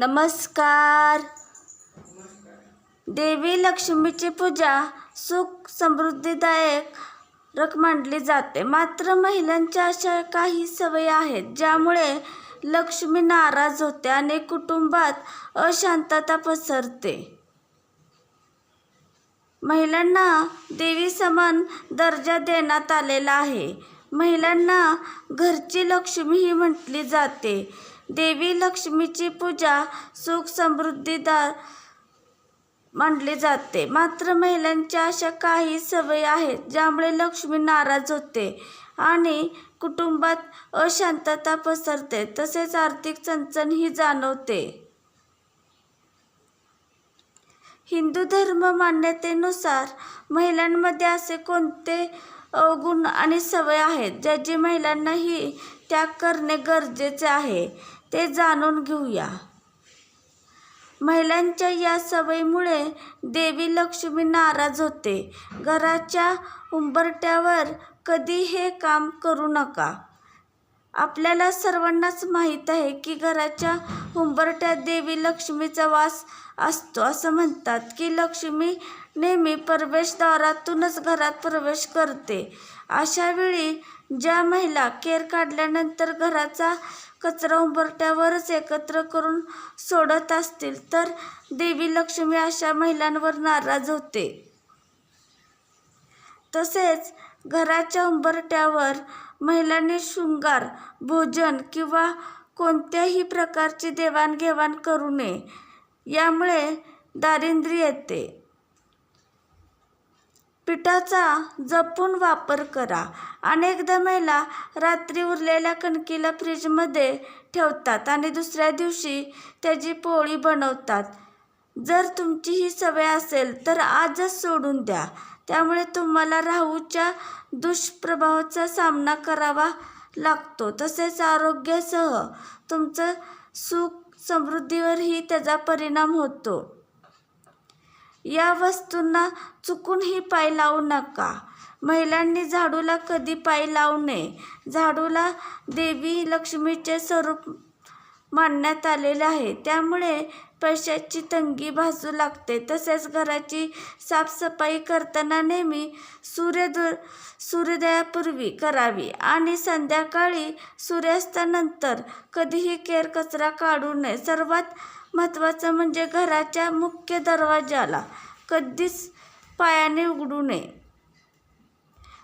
नमस्कार. देवी लक्ष्मीची पूजा सुख समृद्धीदायक रक मानली जाते. मात्र महिलांच्या अशा काही सवयी आहेत ज्यामुळे लक्ष्मी नाराज होते आणि कुटुंबात अशांतता पसरते. महिलांना देवी समान दर्जा देण्यात आलेला आहे. महिलांना घरची लक्ष्मीही म्हटली जाते. देवी लक्ष्मीची पूजा सुख समृद्धीदार मानली जाते. मात्र महिलांच्या अशा काही सवयी आहेत ज्यामुळे लक्ष्मी नाराज होते आणि कुटुंबात अशांतता पसरते. तसेच आर्थिक चणचणही जाणवते. हिंदू धर्म मान्यतेनुसार महिलांमध्ये असे कोणते अवगुण आणि सवय आहेत ज्याची महिलांनाही त्याग करणे गरजेचे आहे ते जाणून घेऊया. महिलांच्या या सवयीमुळे देवी लक्ष्मी नाराज होते. घराच्या उंबरट्यावर कधी हे काम करू नका. आपल्याला सर्वांनाच माहीत आहे की घराच्या उंबरट्यात देवी लक्ष्मीचा वास असतो असं म्हणतात की लक्ष्मी नेहमी प्रवेशद्वारातूनच घरात प्रवेश करते. अशा वेळी ज्या महिला केर काढल्यानंतर घराचा कचरा उंबरट्यावरच एकत्र करून सोडत असतील तर देवी लक्ष्मी अशा महिलांवर नाराज होते. तसेच घराच्या उंबरट्यावर महिलांनी शृंगार भोजन किंवा कोणत्याही प्रकारची देवाणघेवाण करू नये. यामुळे दारिद्र्य येते. पिठाचा जपून वापर करा. अनेकदा महिला रात्री उरलेल्या कणकीला फ्रीजमध्ये ठेवतात आणि दुसऱ्या दिवशी त्याची पोळी बनवतात. जर तुमची ही सवय असेल तर आजच सोडून द्या. त्यामुळे तुम्हाला राहूच्या दुष्प्रभावाचा सामना करावा लागतो. तसेच आरोग्यासह तुमचं सुख समृद्धीवरही त्याचा परिणाम होतो. या वस्तूंना चुकूनही पाय लावू नका. महिलांनी झाडूला कधी पाय लावू नये. झाडूला देवी लक्ष्मीचे स्वरूप मांडण्यात आलेले आहे. त्यामुळे पैशाची तंगी भासू लागते. तसेच घराची साफसफाई करताना नेहमी सूर्यदु सूर्योदयापूर्वी करावी आणि संध्याकाळी सूर्यास्तानंतर कधीही केर कचरा काढू नये. सर्वात महत्त्वाचं म्हणजे घराच्या मुख्य दरवाजाला कधीच पायाने उघडू नये.